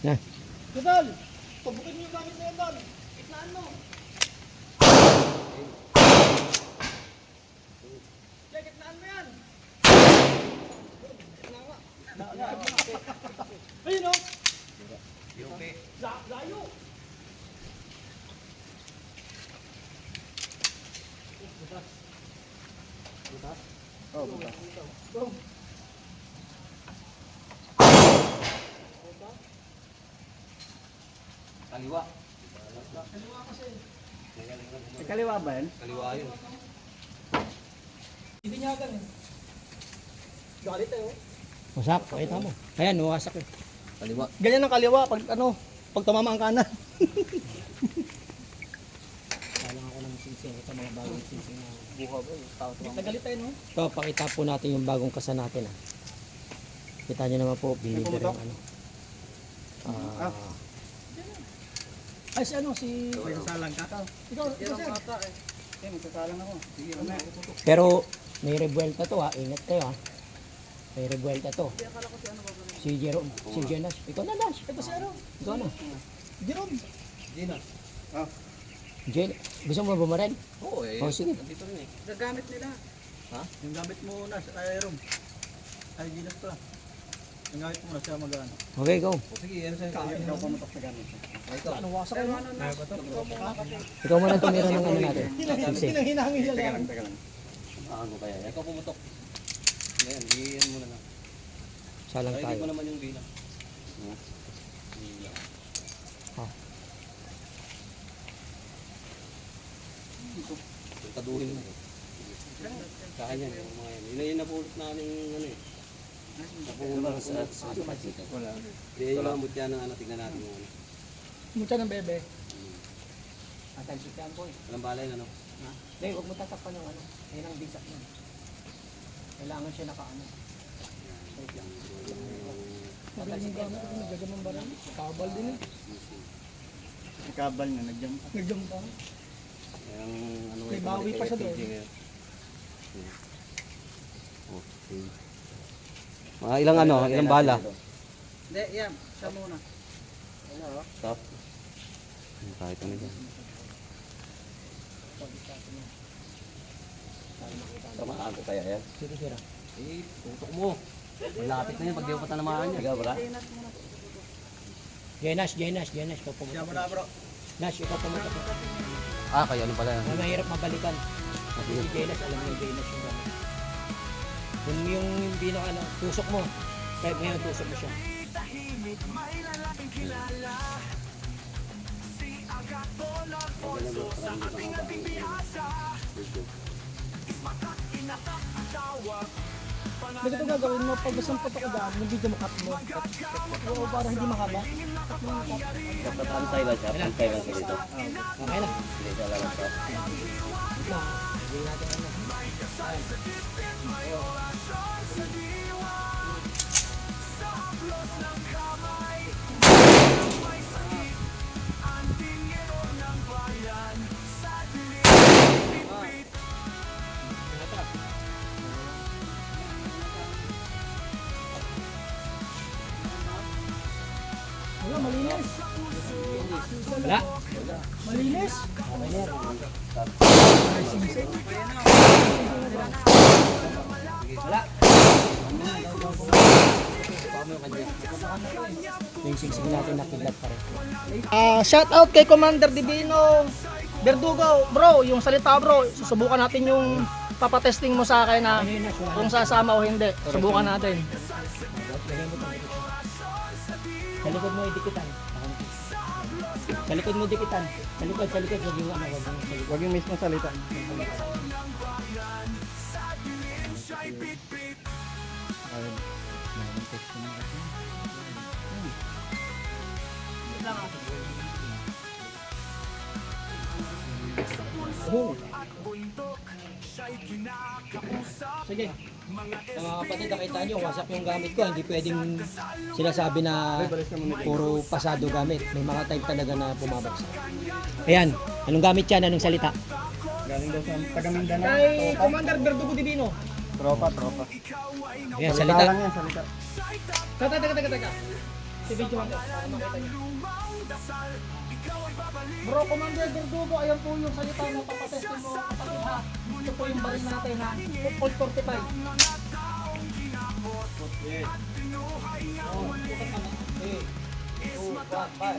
Na. Kadal! Tubukin mo yung gamit mo yan, Dal. Itnaan mo. Jay, itnaan mo yan. Ayun o. La- Layo. Kaliwa. Sa kaliwa ba yan? Kaliwa yun. Hindi niya agad eh. Galit eh oh. Wasak, pakita mo. Ayan, wasak eh. Kaliwa. Ganyan ang kaliwa pag ano, pag tumama ang kanan. Kailangan ako ng singsing. Ito mga bagong singsing na buha ba yung tao Nagalit tayo no? Ito, pakita po natin yung bagong kasa natin. Ah. Kita nyo naman po, deliver yung ano. Ah, Ay si ano, si... May sasalang ka. Ikaw, ikaw sir. Eh, magsasalang ako. Sige, ano pero may revuelta to ha, ingat kayo ha. May revuelta to. Si Jerome, si Jonas. Ikaw na Nash. Ito si ano? Ikaw na. Jerome. Gina. Jen, gusto mo bumarel? Oo eh. Oh, sige. Nandito rin eh. Gagamit nila. Ha? Yung gamit mo na sa Aerom. Ay, ginas pala. Yung gamit mo na siya mag-ano. Okay, go. Sige, ano sa'yo? Ikaw pumatok sa gamit. Ah, ikaw. Ano, wasak ano? Ikaw muna tumira ng ano natin. Siya Teka lang. teka lang. Ah, ano kaya? Ikaw pumutok. Ngayon, iyan mo na lang. Salang Ay, tayo. hindi mo naman yung bilang. Hmm. Bilang. Ah. Taduhin mo. Kaya yan, yung mga yan. Yun na yung napulot namin ano eh. Wala. Hindi, yung mga mutya ng ano, tignan natin yung ano. Mutya ng bebe. Attention ka boy. Walang balay na, no? Hindi, huwag mo tatakpan ng ano. Yan ang bisak niya. Kailangan siya nakaano. Magaling yung gamit. Nagagamang ba rin? Kabal din eh. Kabal niya, nag-jump. Nag-jump pa. Yung ano May bawi pa siya doon. Okay. Mga ilang ano, ilang bala? Hindi, yan. Siya muna. Stop. Kahit ano dyan. Tamaan ko kaya yan? Sige, sira. Eh, tutok mo. Malapit na yun pag di mo pa tanamaan niya. Ikaw, bra? Jenas, Jenas, Jenas. Ikaw Siya muna bro. Nash, ikaw pumunta. Ah, kaya ano pala yan? Mahirap mabalikan. Kasi si Jenas, alam mo yung Jenas yung gamit. Kung yung pinaka ano, tusok mo. Kahit ngayon, tusok mo siya. Ba't ito gagawin mo? Pag gusto mo ako dyan, yung video mo cut mo. Oo, para hindi makaba. Pantay lang siya, pantay lang siya dito. Okay na. Hindi siya lalabas. Na, hindi natin ano. Wala, malinis. Wala. Malinis. Wala. Yung singsing natin nakidlat pa rin. Ah, shout out kay Commander Divino Verdugo, bro, yung salita bro, susubukan natin yung papatesting mo sa akin na kung sasama o hindi. Subukan natin. Sa likod mo idikitan. Sa likod mo dikitan. Sa likod, sa likod. Huwag yung ano, huwag yung sa likod. Huwag yung mismo salita. Ayun. Meron text na kasi. Oh. Sige. Sa mga kapatid, nakita nyo, wasak yung gamit ko. Hindi pwedeng sinasabi na puro pasado gamit. May mga type talaga na bumabagsak. Ayan. Anong gamit yan? Anong salita? Galing daw sa taga Mindanao. Kay Commander Verdugo Divino. Tropa, tropa. Ayan, Salita lang salita. yan, salita. Teka, teka, teka, teka. I-video mo para makita niyo. Bro, Commander Verdugo, ayan po yung salita na papatestin mo kapatid ha. Ito po yung baril natin ha. Full 45. Oh, bukas ka na. Eh. Oh, one, five.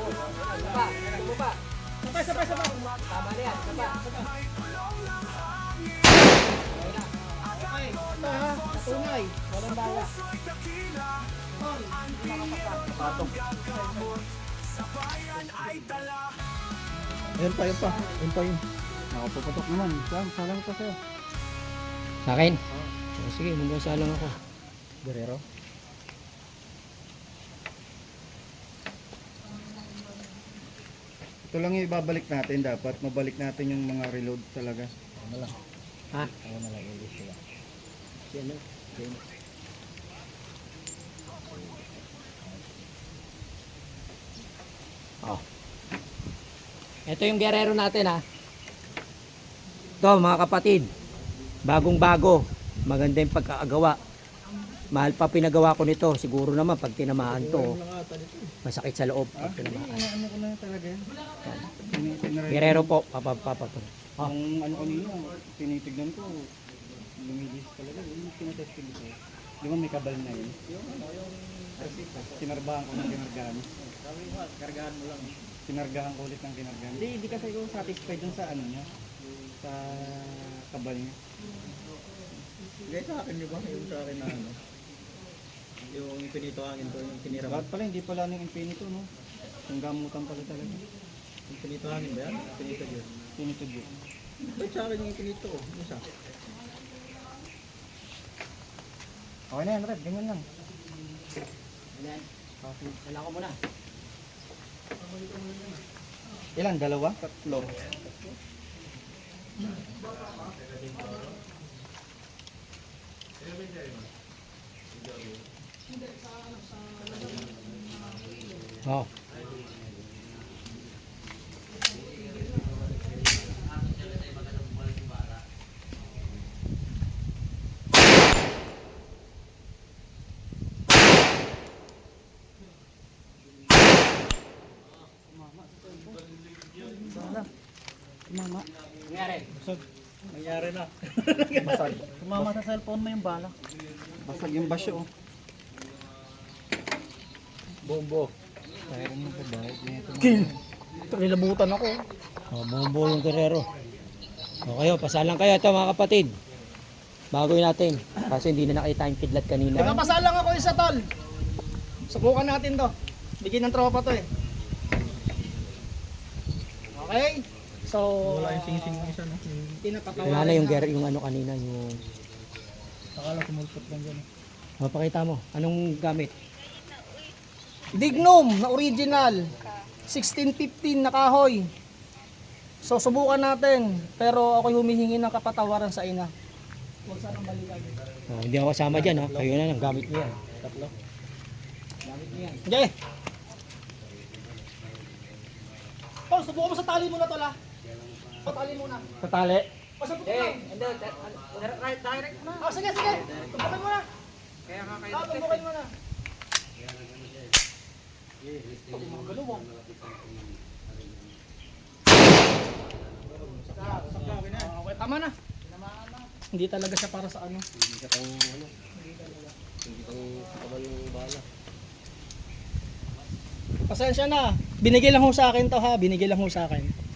Oh, isa pa, isa pa. Sabay, sabay, sabay. Tama na yan, isa pa. Okay, ito ha, natunay. Walang bawa. Tol, hindi makapagpapatong. Ayun pa, ayun pa. Ayun pa yun. Nakapuputok naman. Saan? Salang pa sa'yo. Sa akin? Oh, sige, magbasa lang ako. Guerrero? Ito lang yung ibabalik natin dapat. Mabalik natin yung mga reload talaga. Ano lang? Ha? Ako na lang ulit sila. Yan na. Oh. Ito yung guerrero natin ha. Ito mga kapatid. Bagong bago. Maganda yung pagkakagawa. Mahal pa pinagawa ko nito. Siguro naman pag tinamaan to. Masakit sa loob pag tinamaan. Ano ko na talaga Guerrero po. Papa, papa, papa. Ang ano kanina, tinitignan ko, lumilis talaga. Yung tinatesting ko. Di ba may kabal na yun? Tinarbahan ko ng tinargahan. Ko, kargahan mo lang. Tinargahan ko ulit ng tinargahan. Hindi, hindi kasi ako satisfied dun sa ano niya. Sa kabal niya. Hindi sa akin yung ba yung sa akin na ano? Yung infinito hangin ko, yung tinira mo. Lahat pala, hindi pala ng infinito, no? Yung gamutan pala talaga. Infinito hangin ba yan? Infinito yun. Infinito yun. Ba't sa akin yung infinito? Isa? Okay na yan, Red. Ganyan lang. Ayan. Dala ko muna. Ilan? Dalawa? Tatlo? Oh. Mama. Nangyari. Nangyari na. Basag. Tumama sa cellphone mo yung bala. Basag yung basyo, oh. Bombo. Kaya mo pa ba? Kill. Ito, nilabutan ako. Oh, bumbo yung guerrero. O kayo, pasalang kayo ito mga kapatid. Bagoy natin. Kasi hindi na nakita yung kidlat kanina. Nagpapasal lang ako isa tol. Subukan natin to. Bigyan ng tropa to eh. Okay. So, Wala yung sing-sing ng isa, no? Yung. Wala na yung guerrero, yung ano kanina, yung... akala kumulpot lang dyan. Mapakita mo, anong gamit? Dignum na original. 1615 na kahoy. So subukan natin. Pero ako'y humihingi ng kapatawaran sa ina. Huwag sanang balikan. Oh, hindi ako kasama dyan ha. Kayo na lang, gamit niyo yan. Tatlo. Gamit yan. Okay. Tol, subukan mo sa tali muna tol ha. Sa tali muna. Sa tali. Pasabot mo lang. Hindi, direct, na. Ah, sige, sige. Tubukin mo na. Kaya nga Ah, tubukin mo na. Okay, tama na. Hindi talaga siya para sa ano. Hindi ka pang ano. Hindi pang kabal ng bala. Pasensya na. Binigay lang ho sa akin to ha. Binigay lang ho sa akin.